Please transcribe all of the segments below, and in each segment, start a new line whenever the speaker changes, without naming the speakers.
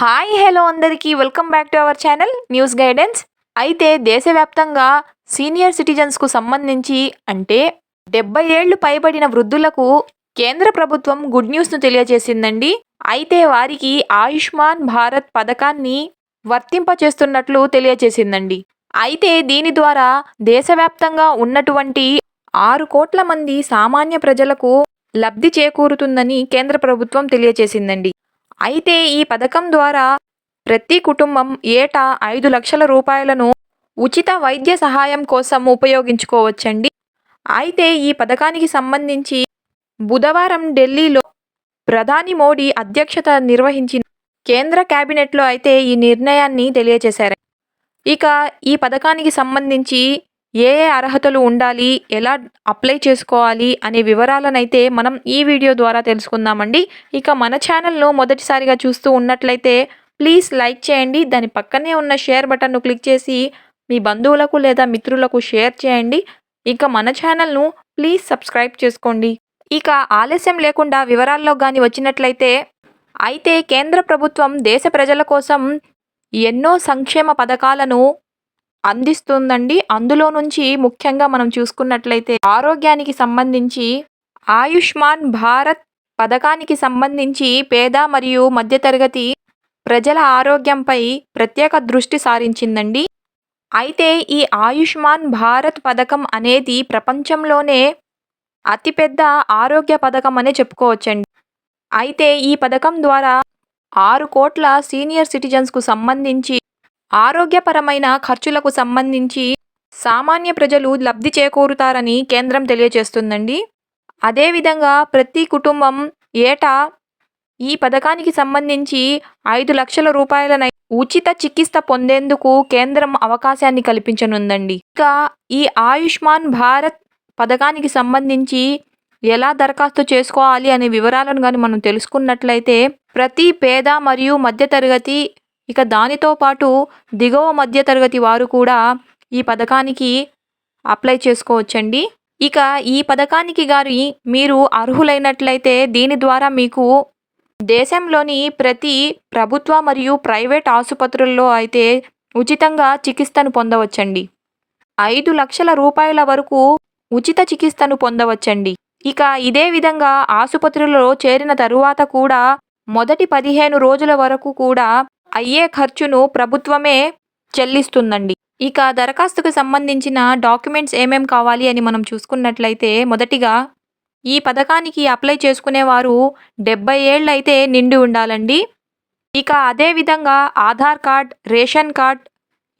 Hi hello అందరికీ. Welcome back to our channel news guidance. అయితే దేశవ్యాప్తంగా సీనియర్ సిటిజన్స్కు సంబంధించి అంటే డెబ్బై ఏళ్ళు పైబడిన వృద్ధులకు కేంద్ర ప్రభుత్వం గుడ్ న్యూస్ను తెలియజేసిందండి. అయితే వారికి ఆయుష్మాన్ భారత్ పథకాన్ని వర్తింపచేస్తున్నట్లు తెలియజేసిందండి. అయితే దీని ద్వారా దేశవ్యాప్తంగా ఉన్నటువంటి ఆరు కోట్ల మంది సామాన్య ప్రజలకు లబ్ధి చేకూరుతుందని కేంద్ర ప్రభుత్వం తెలియజేసిందండి. అయితే ఈ పథకం ద్వారా ప్రతి కుటుంబం ఏటా ఐదు లక్షల రూపాయలను ఉచిత వైద్య సహాయం కోసం ఉపయోగించుకోవచ్చండి. అయితే ఈ పథకానికి సంబంధించి బుధవారం ఢిల్లీలో ప్రధాని మోడీ అధ్యక్షత నిర్వహించిన కేంద్ర కేబినెట్లో అయితే ఈ నిర్ణయాన్ని తెలియజేశారు. ఇక ఈ పథకానికి సంబంధించి ఏ ఏ అర్హతలు ఉండాలి ఎలా అప్లై చేసుకోవాలి అనే వివరాలనైతే మనం ఈ వీడియో ద్వారా తెలుసుకుందామండి. ఇక మన ఛానల్ను మొదటిసారిగా చూస్తూ ఉన్నట్లయితే ప్లీజ్ లైక్ చేయండి. దాని పక్కనే ఉన్న షేర్ బటన్ను క్లిక్ చేసి మీ బంధువులకు లేదా మిత్రులకు షేర్ చేయండి. ఇక మన ఛానల్ను ప్లీజ్ సబ్స్క్రైబ్ చేసుకోండి. ఇక ఆలస్యం లేకుండా వివరాల్లో కానీ వచ్చినట్లయితే అయితే కేంద్ర ప్రభుత్వం దేశ ప్రజల కోసం ఎన్నో సంక్షేమ పథకాలను అందిస్తుందండి. అందులో నుంచి ముఖ్యంగా మనం చూసుకున్నట్లయితే ఆరోగ్యానికి సంబంధించి ఆయుష్మాన్ భారత్ పథకానికి సంబంధించి పేద మరియు మధ్యతరగతి ప్రజల ఆరోగ్యంపై ప్రత్యేక దృష్టి సారించిందండి. అయితే ఈ ఆయుష్మాన్ భారత్ పథకం అనేది ప్రపంచంలోనే అతిపెద్ద ఆరోగ్య పథకం అనే చెప్పుకోవచ్చండి. అయితే ఈ పథకం ద్వారా ఆరు కోట్ల సీనియర్ సిటిజన్స్కు సంబంధించి ఆరోగ్యపరమైన ఖర్చులకు సంబంధించి సామాన్య ప్రజలు లబ్ధి చేకూరుతారని కేంద్రం తెలియజేస్తుందండి. అదేవిధంగా ప్రతి కుటుంబం ఏటా ఈ పథకానికి సంబంధించి ఐదు లక్షల రూపాయల ఉచిత చికిత్స పొందేందుకు కేంద్రం అవకాశాన్ని కల్పించనుందండి. ఇక ఈ ఆయుష్మాన్ భారత్ పథకానికి సంబంధించి ఎలా దరఖాస్తు చేసుకోవాలి అనే వివరాలను కానీ మనం తెలుసుకున్నట్లయితే ప్రతి పేద మరియు మధ్యతరగతి ఇక దానితో పాటు దిగువ మధ్యతరగతి వారు కూడా ఈ పథకానికి అప్లై చేసుకోవచ్చండి. ఇక ఈ పథకానికి గారి మీరు అర్హులైనట్లయితే దీని ద్వారా మీకు దేశంలోని ప్రతి ప్రభుత్వ మరియు ప్రైవేట్ ఆసుపత్రుల్లో అయితే ఉచితంగా చికిత్సను పొందవచ్చండి. ఐదు లక్షల రూపాయల వరకు ఉచిత చికిత్సను పొందవచ్చండి. ఇక ఇదే విధంగా ఆసుపత్రులలో చేరిన తరువాత కూడా మొదటి పదిహేను రోజుల వరకు కూడా అయ్యే ఖర్చును ప్రభుత్వమే చెల్లిస్తుందండి. ఇక దరఖాస్తుకు సంబంధించిన డాక్యుమెంట్స్ ఏమేం కావాలి అని మనం చూసుకున్నట్లయితే మొదటిగా ఈ పథకానికి అప్లై చేసుకునేవారు డెబ్బై ఏళ్ళు అయితే నిండి ఉండాలండి. ఇక అదేవిధంగా Aadhaar card ration card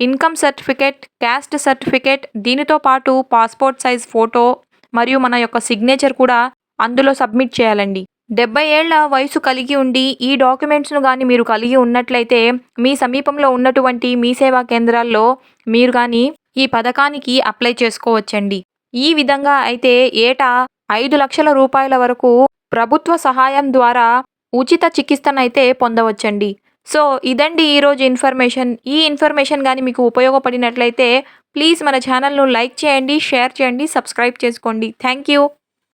income certificate caste certificate దీనితో పాటు పాస్పోర్ట్ సైజ్ ఫోటో మరియు మన యొక్క సిగ్నేచర్ కూడా అందులో సబ్మిట్ చేయాలండి. డెబ్బై ఏళ్ళ వయసు కలిగి ఉండి ఈ డాక్యుమెంట్స్ను కానీ మీరు కలిగి ఉన్నట్లయితే మీ సమీపంలో ఉన్నటువంటి మీ సేవా కేంద్రాల్లో మీరు కానీ ఈ పథకానికి అప్లై చేసుకోవచ్చండి. ఈ విధంగా అయితే ఏటా ఐదు లక్షల రూపాయల వరకు ప్రభుత్వ సహాయం ద్వారా ఉచిత చికిత్సనైతే పొందవచ్చండి. సో ఇదండి ఈరోజు ఇన్ఫర్మేషన్. ఈ ఇన్ఫర్మేషన్ కానీ మీకు ఉపయోగపడినట్లయితే ప్లీజ్ మన ఛానల్ను లైక్ చేయండి షేర్ చేయండి సబ్స్క్రైబ్ చేసుకోండి. Thank you.